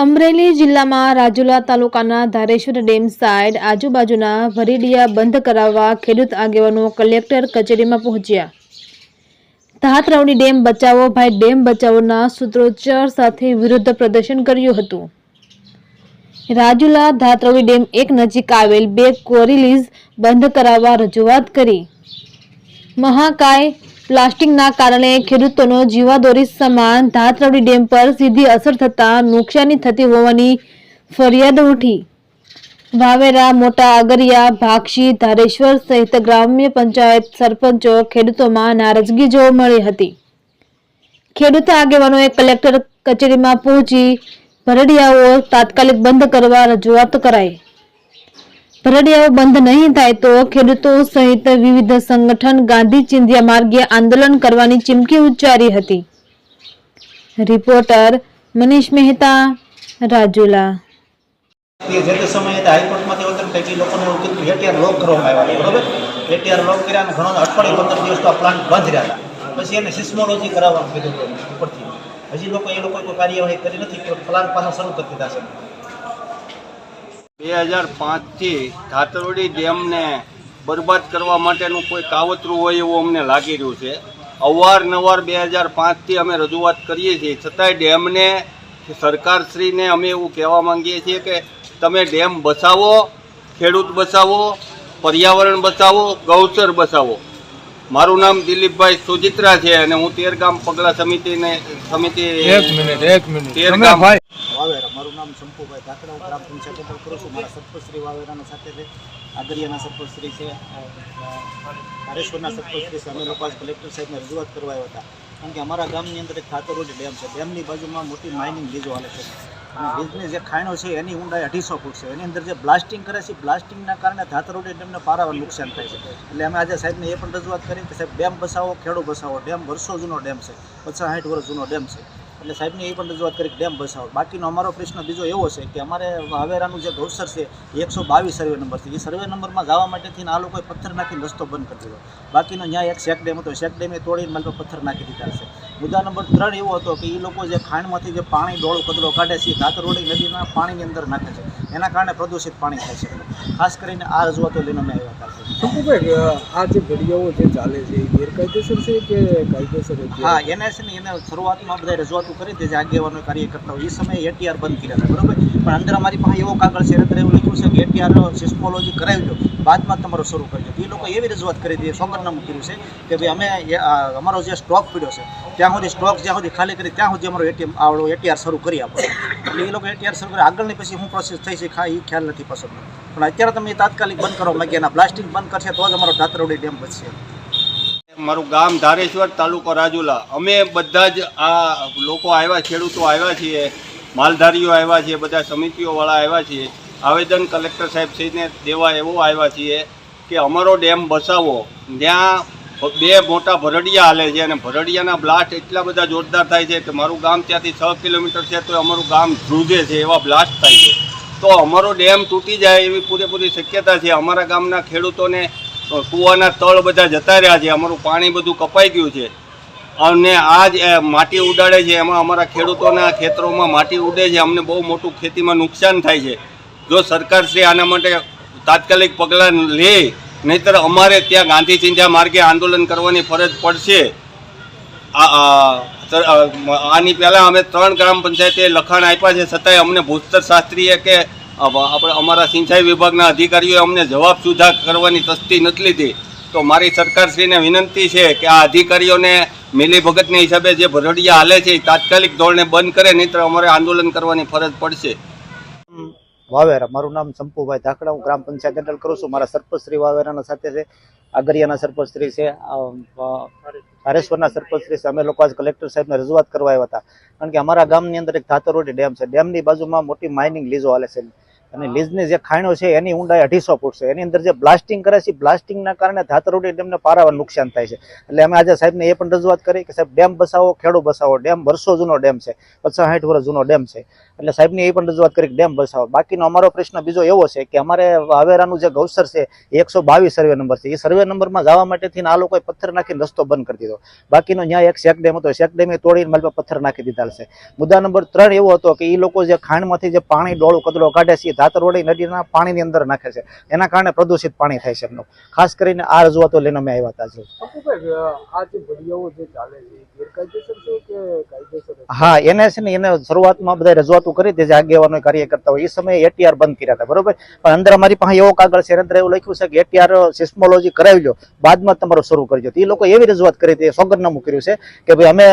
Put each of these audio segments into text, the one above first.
અમરેલી જિલ્લામાં રાજુલા તાલુકાના Dhareshwar dam side આજુબાજુના ભરીડિયા બંધ કરાવવા ખેડૂત આગેવાનો કલેક્ટર કચેરીમાં પહોંચ્યા. ધાતરાવડી ડેમ બચાવો, ભાઈ ડેમ બચાવોના સૂત્રોચ્ચાર સાથે વિરુદ્ધ પ્રદર્શન કર્યું હતું. રાજુલા ધાતરાવડી ડેમ એક નજીક આવેલ બે કોરીલીઝ બંધ કરાવવા રજૂઆત કરી. મહાકાય પ્લાસ્ટિકના કારણે ખેડૂતોનો જીવાદોરી સમાન ધાતરવડી ડેમ પર સીધી અસર થતા નુકસાની થતી હોવાની ફરિયાદ ઉઠી. વાવેરા, મોટા અગરિયા, ભાક્ષી, ધારેશ્વર સહિત ગ્રામ્ય પંચાયત સરપંચો ખેડૂતોમાં નારાજગી જોવા મળી હતી. ખેડૂત આગેવાનોએ કલેક્ટર કચેરીમાં પહોંચી ભરડિયાઓ તાત્કાલિક બંધ કરવા રજૂઆત કરાઈ. ભરડિયાઓ બંધ નહીં થાય તો ખેડૂતો સહિત વિવિધ સંગઠન ગાંધી ચિંધ્યા માર્ગે આંદોલન કરવાની ચીમકી ઉચ્ચારી હતી. રિપોર્ટર મનીષ મહેતા, રાજુલા. જે તે સમયે તે હાઈકોર્ટમાંથી વખત કંઈક લોકોને એવું કીધું એટીઆર લોક કરવામાં આવ્યા બરોબર? એટીઆર લોક કર્યા ઘણો અઠવાડિયે પંદર દિવસ તો આ પ્લાન્ટ બંધ રહ્યા હતા. પછી એને સિસ્મોલોજી કરાવવાનું કીધું ઉપરથી. હજી લોકો એ લોકો કાર્યવાહી કરી નથી પ્લાન્ટ પાછા શરૂ કરી દીધા છે. બે હજાર પાંચથી ધાતરોડી ડેમને બરબાદ કરવા માટેનું કોઈ કાવતરું હોય એવું અમને લાગી રહ્યું છે. અવારનવાર બે હજાર પાંચથી અમે રજૂઆત કરીએ છીએ. છતાંય ડેમને સરકારશ્રીને અમે એવું કહેવા માંગીએ છીએ કે તમે ડેમ બચાવો ખેડૂત બચાવો પર્યાવરણ બચાવો ગૌચર બચાવો મારું નામ દિલીપભાઈ સુજિત્રા છે અને હું તેરગામ પગલા સમિતિને સમિતિ એક મિનિટ એક મિનિટ. તેર ગામ- મારું નામ શંકુભાઈ ધાકડા, હું ગ્રામ પંચાયત હેઠળ કરું છું. મારા સરપંચશ્રી વાવેરાના સાથે છે. આગરિયાના સરપંચશ્રી છે. તારેશ્વરના સરપંચશ્રી છે. અમે લોકો કલેક્ટર સાહેબને રજૂઆત કરવા આવ્યા હતા. કારણ કે અમારા ગામની અંદર એક ખાતરોડ ડેમ છે. ડેમની બાજુમાં મોટી માઇનિંગ લીજો હાલે છે. અને લીજની જે ખાણો છે, એની ઊંડાઈ અઢીસો ફૂટ છે. એની અંદર જે બ્લાસ્ટિંગ કરે છે બ્લાસ્ટિંગના કારણે ધાતરોડી ડેમને પારાવાર નુકસાન થાય છે. એટલે અમે આજે સાહેબને એ પણ રજૂઆત કરી કે સાહેબ, ડેમ બસાવો ખેડૂ બસાવો. ડેમ વર્ષો જૂનો ડેમ છે. પચાસ સાઠ વર્ષ જૂનો ડેમ છે. એટલે સાહેબને એ પણ રજૂઆત કરી ડેમ બસાવો બાકીનો અમારો પ્રશ્ન બીજો એવો છે કે અમારે વાવેરાનું જે ગૌસર છે એકસો બાવીસ સર્વે નંબર છે. એ સર્વે નંબરમાં જવા માટેથી આ લોકોએ પથ્થર નાખીને રસ્તો બંધ કરી દીધો. બાકીનો ત્યાં એક શેક ડેમ હતો. શેક ડેમે તોડીને મારે પથ્થર નાખી દીધા છે. મુદ્દા નંબર ત્રણ એવો હતો કે એ લોકો જે ખાંડમાંથી જે પાણી ડોળો કદડો કાઢે છે, એ ધાતરોડી નદીના પાણીની અંદર નાખે છે. એના કારણે પ્રદૂષિત પાણી થાય છે. ખાસ કરીને આ રજૂઆતો લઈને અમે આવ્યા હતા. શંકુભાઈ આ જે ઘડિયાઓ જે ચાલે છે એ ગેરકાયદેસર છે કે કાયદેસર હા એને છે ને એને શરૂઆતમાં બધા રજૂઆતો કરી હતી જે આગેવાનો કાર્યકર્તાઓ એ સમયે એટીઆર બંધ કર્યા હતા બરોબર? પણ અંદર અમારી પાસે એવો કાગળ છે એટલે એવું લખ્યું છે કે એટીઆર સિસ્મોલોજી કરાવી દો. બાદમાં તમારો શરૂ કરજો એ લોકો એવી રજૂઆત કરી હતી સોગંદનામું કર્યું છે કે ભાઈ અમે અમારો જે સ્ટોક પીડ્યો છે, ત્યાં સુધી સ્ટોક જ્યાં સુધી ખાલી કરી, ત્યાં સુધી અમારો એટીએમ, આવડો એટીઆર શરૂ કરી આપો. એટલે એ લોકો એટીઆર શરૂ કરે આગળની પછી શું પ્રોસેસ થઈ છે, ખા એ ખ્યાલ નથી પસંદ. પણ અત્યારે તમે તાત્કાલિક બંધ કરવા માંગ્યા એના પ્લાસ્ટિક બંધ કરશે, તો જ અમારો ધાતરવડી ડેમ બચશે મારું ગામ ધારેશ્વર, તાલુકો રાજુલા. અમે બધા જ આ લોકો આવ્યા, ખેડૂતો આવ્યા છીએ, માલધારીઓ આવ્યા છીએ, બધા સમિતિઓવાળા આવ્યા છીએ. આવેદન કલેક્ટર સાહેબ શ્રીને દેવા એવો આવ્યા છીએ કે અમારો ડેમ બસાવો. ત્યાં બે મોટા ભરડિયા હાલે છે અને ભરડિયાના બ્લાસ્ટ એટલા બધા જોરદાર થાય છે કે મારું ગામ ત્યાંથી છ કિલોમીટર છે તો અમારું ગામ ધ્રુજે છે એવા બ્લાસ્ટ થાય છે. તો અમારો ડેમ તૂટી જાય એવી પૂરેપૂરી શક્યતા છે. અમારા ગામના ખેડૂતોને કૂવાના તળ બધા જતા રહ્યા છે. અમારું પાણી બધું કપાઈ ગયું છે. અને આ જ માટી ઉડાડે છે. એમાં અમારા ખેડૂતોના ખેતરોમાં માટી ઉડે છે. અમને બહુ મોટું ખેતીમાં નુકસાન થાય છે. જો સરકારશ્રી આના માટે તાત્કાલિક પગલાં લે, નહીતર અમારે ત્યાં ગાંધી ચિંધ્યા માર્ગે આંદોલન કરવાની ફરજ પડશે. આની પહેલાં અમે ત્રણ ગ્રામ પંચાયતે લખાણ આપ્યા છે, છતાંય અમને ભૂસ્તર શાસ્ત્રીએ કે આપણે અમારા સિંચાઈ વિભાગના અધિકારીઓએ અમને જવાબ સુધા કરવાની તસ્તી નથી લીધી. તો મારી સરકારશ્રીને વિનંતી છે કે આ અધિકારીઓને મિલી ભગતના હિસાબે જે ભરડિયા હાલે છે એ તાત્કાલિક ધોરણે બંધ કરે, નહીતર અમારે આંદોલન કરવાની ફરજ પડશે. વાવેરા. મારું નામ શંભુભાઈ ધાકડા. હું ગ્રામ પંચાયત હેન્ડલ કરું છું. મારા સરપંચશ્રી વાવેરાના સાથે છે. આગરિયાના સરપંચશ્રી છે. હરેશ્વરના સરપંચશ્રી છે. અમે લોકો આજ કલેક્ટર સાહેબને રજૂઆત કરવા આવ્યા હતા. કારણ કે અમારા ગામની અંદર એક ધાતરોડી ડેમ છે. ડેમની બાજુમાં મોટી માઇનિંગ લીઝો હાલે છે. અને લીઝની જે ખાણો છે, એની ઊંડાઈ અઢીસો ફૂટ છે. એની અંદર જે બ્લાસ્ટિંગ કરે છે બ્લાસ્ટિંગના કારણે ધાતરોડી ડેમને પારાવાર નુકસાન થાય છે. એટલે અમે આજે સાહેબને એ પણ રજૂઆત કરી કે સાહેબ, ડેમ બસાવો ખેડો બસાવો. ડેમ વર્ષો જૂનો ડેમ છે. પચાસ સાઠ વર્ષ જૂનો ડેમ છે. એટલે સાહેબને એ પણ રજૂઆત કરી કે ડેમ બસાવો. બાકીનો અમારો પ્રશ્ન બીજો એવો છે કે અમારે વાવેરાનું જે ગૌસર છે, એ એકસો બાવીસ સર્વે નંબર છે. એ સર્વે નંબરમાં જવા માટેથી આ લોકોએ પથ્થર નાખીને રસ્તો બંધ કરી દીધો. બાકીનો ત્યાં એક શેક ડેમ હતો. શેક ડેમે તોડીને મારી પથ્થર નાખી દીધા છે. મુદ્દા નંબર ત્રણ એવો હતો કે એ લોકો જે ખાંડમાંથી જે પાણી, ડોળું કદડો કાઢે છે, એ ધાતરવડી નદીના પાણીની અંદર નાખે છે. એના કારણે પ્રદૂષિત પાણી થાય છે એમનું. ખાસ કરીને આ રજૂઆતો લઈને અમે આવ્યા હતા? હા એને છે ને એને શરૂઆતમાં બધા રજૂઆતો કરી હતી જે આગેવાનો કાર્ય કરતા હોય એ સમયે એટીઆર બંધ કર્યા હતા બરોબર? પણ અંદર અમારી પાસે એવો કાગળ છે અંદર એવું લખ્યું છે કે એટીઆર સિસ્મોલોજી કરાવી લો બાદમાં તમારો શરૂ કરજો. તો એ લોકો એવી રજૂઆત કરી હતી સોગંદનામું કર્યું છે કે ભાઈ અમે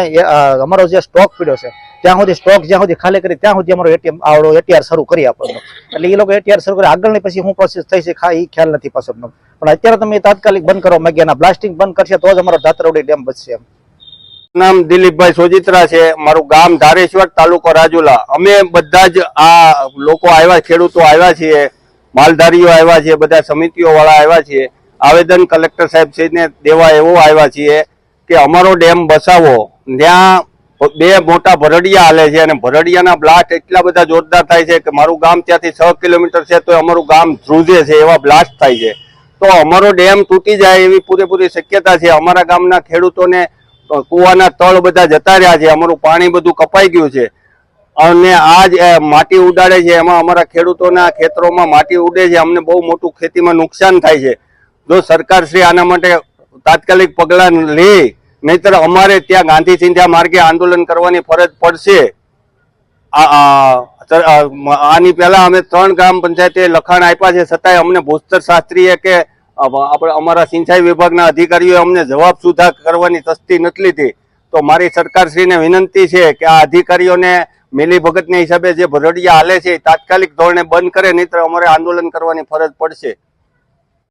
અમારો જે સ્ટોક પીડ્યો છે ત્યાં સુધી સ્ટોક જ્યાં સુધી ખાલી કરી ત્યાં સુધી અમારો એટીએમ આવડો એટીઆર શરૂ કરી આપવાનો. એટલે એ લોકો અત્યારે શરૂ કરે આગળની પછી શું પ્રોસેસ થઈ છે ખા એ ખ્યાલ નથી પાછો પણ અત્યારે તમે તાત્કાલિક બંધ કરો. માંગ્યાના બ્લાસ્ટિંગ બંધ કરશે તો જ અમારો ધાતરવડી ડેમ બચશે એમ. નામ દિલીપભાઈ સોજિત્રા છે. મારું ગામ ધારેશ્વર, તાલુકો રાજુલા. અમે બધા જ આ લોકો આવ્યા, ખેડૂતો આવ્યા છીએ. માલધારીઓ આવ્યા છીએ. બધા સમિતિઓ વાળા આવ્યા છીએ. આવેદન કલેક્ટર સાહેબ શ્રીને દેવા એવો આવ્યા છીએ કે અમારો ડેમ બસાવો. ત્યાં બે મોટા ભરડિયા હાલે છે અને ભરડિયાના બ્લાસ્ટ એટલા બધા જોરદાર થાય છે કે મારું ગામ ત્યાંથી છ કિલોમીટર છે તો અમારું ગામ ધ્રુજે છે, એવા બ્લાસ્ટ થાય છે. તો અમારો ડેમ તૂટી જાય એવી પૂરેપૂરી શક્યતા છે. અમારા ગામના ખેડૂતોને કૂવાના તળ બધા જતા રહ્યા છે. અમારું પાણી બધું કપાઈ ગયું છે. અને આ જ માટી ઉડાડે છે. એમાં અમારા ખેડૂતોના ખેતરોમાં માટી ઉડે છે. અમને બહુ મોટું ખેતીમાં નુકસાન થાય છે. જો સરકાર શ્રી આના માટે તાત્કાલિક પગલાં લે નહીતર અમારે ત્યાં ગાંધી ચિંધ્યા માર્ગે આંદોલન કરવાની ફરજ પડશે. આની પહેલા અમે ત્રણ ગ્રામ પંચાયતે લખાણ આપ્યા છે. છતાંય અમને ભૂસ્તર શાસ્ત્રીએ કે આપણે અમારા સિંચાઈ વિભાગના અધિકારીઓએ અમને જવાબ સુધા કરવાની તસ્તી નથી લીધી. તો મારી સરકારશ્રીને વિનંતી છે કે આ અધિકારીઓને મિલી ભગતના હિસાબે જે ભરડિયા હાલે છે તાત્કાલિક ધોરણે બંધ કરે, નહીતર અમારે આંદોલન કરવાની ફરજ પડશે.